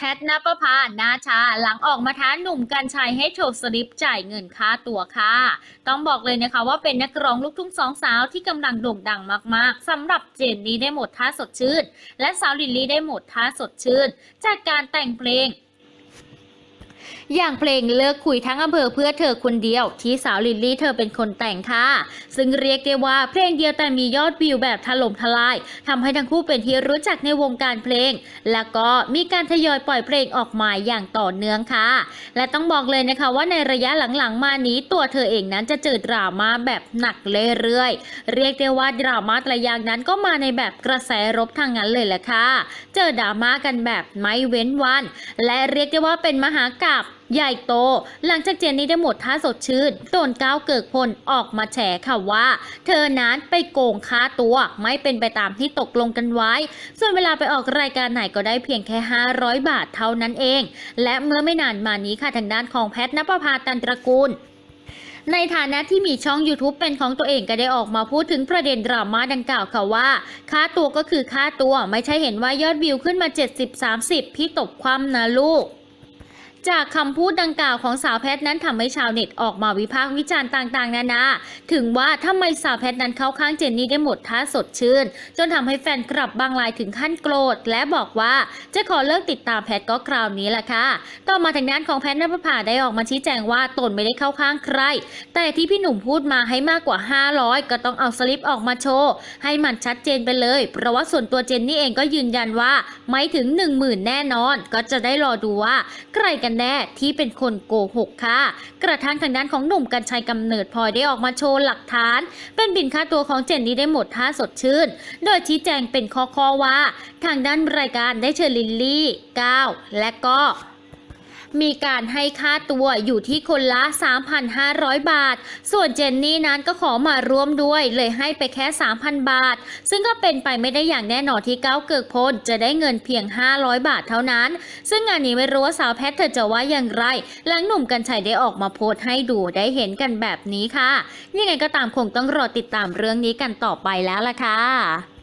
แพทนปภาหนาชา หลังออกมาท้าหนุ่มกัญชัยให้โชว์สลิปจ่ายเงินค่าตัวค่ะ ต้องบอกเลยนะคะว่าเป็นนักร้องลูกทุ่งสองสาวที่กำลังโด่งดังมากๆสำหรับเจนนี่ได้หมดท่าสดชื่น และสาวลิลลี่ได้หมดท่าสดชื่น จากการแต่งเพลง อย่างเพลงเลิกคุยทั้งอำเภอเพื่อเธอคนเดียว ที่สาวลิลลี่เธอเป็นคนแต่งค่ะ ซึ่งเรียกได้ว่าเพลงเดียวแต่มียอดวิวแบบถล่มทลายทำให้ทั้งคู่เป็นที่รู้จักในวงการเพลง แล้วก็มีการทยอยปล่อยเพลงออกมาอย่างต่อเนื่องค่ะ และต้องบอกเลยนะคะว่าในระยะหลังๆ มานี้ตัวเธอเองนั้นจะเจอดราม่าแบบหนักเรื่อยๆ เรียกได้ว่าดราม่าแต่ละอย่างนั้นก็มาในแบบกระแสรบทางนั้นเลยแหละค่ะ เจอดราม่ากันแบบไม่เว้นวัน และเรียกได้ว่าเป็นมหากา ใหญ่โต หลังจากเจนนี่ได้หมดท่าสดชื่นโดนก้าวเกิกพลออกมาแฉค่ะว่า เธอนั้นไปโกงค่าตัวไม่เป็นไปตามที่ตกลงกันไว้ ส่วนเวลาไปออกรายการไหนก็ได้เพียงแค่ 500 บาทเท่านั้นเอง และเมื่อไม่นานมานี้ค่ะทางด้านของแพทนปภาตันตระกูลในฐานะที่มีช่อง YouTube เป็นของตัวเองก็ได้ออกมาพูดถึงประเด็นดราม่าดังกล่าวค่ะว่า ค่าตัวก็คือค่าตัวไม่ใช่เห็นว่ายอดวิวขึ้นมา 70-30 พี่ตบความนะลูก จากคำพูดดังกล่าวของสาวแพทย์นั้นทำให้ชาวเน็ตออกมาวิพากษ์วิจารณ์ต่างๆ นานา ถึงว่าทำไมสาวแพทย์นั้นเข้าข้างเจนนี่ได้หมดท่าสดชื่น จนทำให้แฟนคลับบางรายถึงขั้นโกรธ และบอกว่าจะขอเลิกติดตามแพทย์ก็คราวนี้แหละค่ะ ต่อมาทางด้านของแพทย์นภพาได้ออกมาชี้แจงว่าตนไม่ได้เข้าข้างใคร แต่ที่พี่หนุ่มพูดมาให้มากกว่า 500 ก็ต้องเอาสลิปออกมาโชว์ให้มันชัดเจนไปเลย เพราะว่าส่วนตัวเจนนี่เองก็ยืนยันว่าไม่ถึง 10,000 แน่นอน ก็จะได้รอดูว่าใครกันแน่ที่เป็นคนโกหกค่ะ กระทั่งทางด้านของหนุ่มกัญชัยกำเนิดพลอยได้ออกมาโชว์หลักฐาน เป็นบินค่าตัวของเจนนี่ได้หมดท่าสดชื่น โดยชี้แจงเป็นข้อๆว่า ทางด้านรายการได้เชิญลิลลี่ก้าวและก็ มีการให้ค่าตัวอยู่ที่คนละ 3,500 บาท ส่วนเจนนี่นั้นก็ขอมาร่วมด้วยเลยให้ไปแค่ 3,000 บาท ซึ่งก็เป็นไปไม่ได้อย่างแน่นอนที่ก้าวเกิกพลจะได้เงินเพียง 500 บาทเท่านั้น ซึ่งงานนี้ไม่รู้ว่าสาวแพทเธอจะว่าอย่างไร หลังหนุ่มกัญชัยได้ออกมาโพสต์ให้ดูได้เห็นกันแบบนี้ค่ะ ยังไงก็ตามคงต้องรอติดตามเรื่องนี้กันต่อไปแล้วล่ะค่ะ